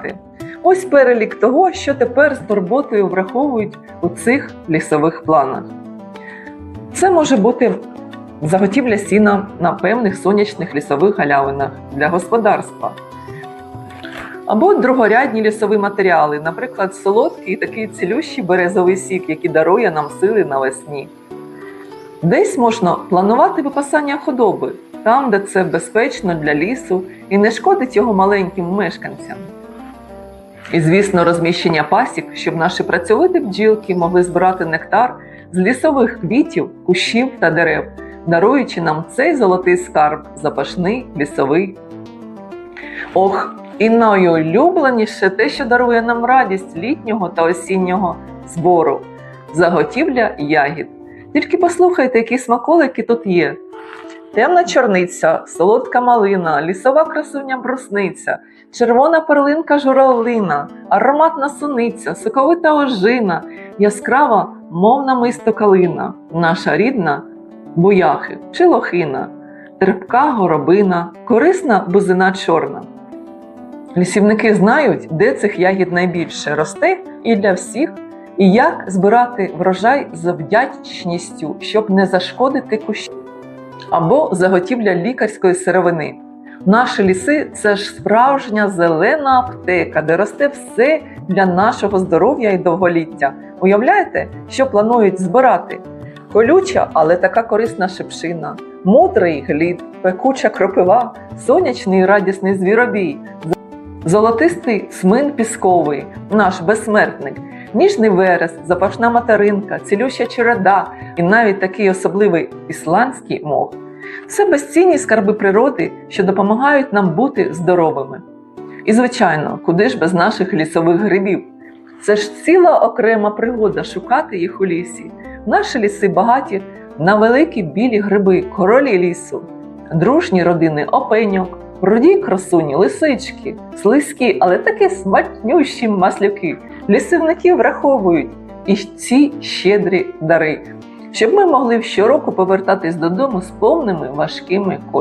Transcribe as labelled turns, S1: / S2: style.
S1: збирати. Ось перелік того, що тепер з турботою враховують у цих лісових планах. Це може бути заготівля сіна на певних сонячних лісових галявинах для господарства. Або другорядні лісові матеріали, наприклад, солодкий і такий цілющий березовий сік, який дарує нам сили навесні. Десь можна планувати випасання худоби, там, де це безпечно для лісу і не шкодить його маленьким мешканцям. І, звісно, розміщення пасік, щоб наші працьовиті бджілки могли збирати нектар з лісових квітів, кущів та дерев, даруючи нам цей золотий скарб, запашний лісовий. Ох, і найулюбленіше те, що дарує нам радість літнього та осіннього збору заготівля ягід. Тільки послухайте, які смаколики тут є. Темна чорниця, солодка малина, лісова красуня брусниця, червона перлинка журавлина, ароматна суниця, соковита ожина, яскрава мовна мисто калина, наша рідна буяхи чи лохина, терпка горобина, корисна бузина чорна. Лісівники знають, де цих ягід найбільше росте і для всіх, і як збирати врожай з вдячністю, щоб не зашкодити кущі. Або заготівля лікарської сировини. Наші ліси це ж справжня зелена аптека, де росте все для нашого здоров'я і довголіття. Уявляєте, що планують збирати? Колюча, але така корисна шипшина, мудрий глід, пекуча кропива, сонячний і радісний звіробій, Золотистий смин пісковий, наш безсмертник, ніжний верес, запашна материнка, цілюща череда і навіть такий особливий ісландський мох. Це безцінні скарби природи, що допомагають нам бути здоровими. І, звичайно, куди ж без наших лісових грибів? Це ж ціла окрема пригода шукати їх у лісі. Наші ліси багаті на великі білі гриби, королі лісу, дружні родини опеньок, руді красуні, лисички, слизькі, але такі смачнющі маслюки. Лісівники враховують і ці щедрі дари, щоб ми могли щороку повертатись додому з повними важкими коштами.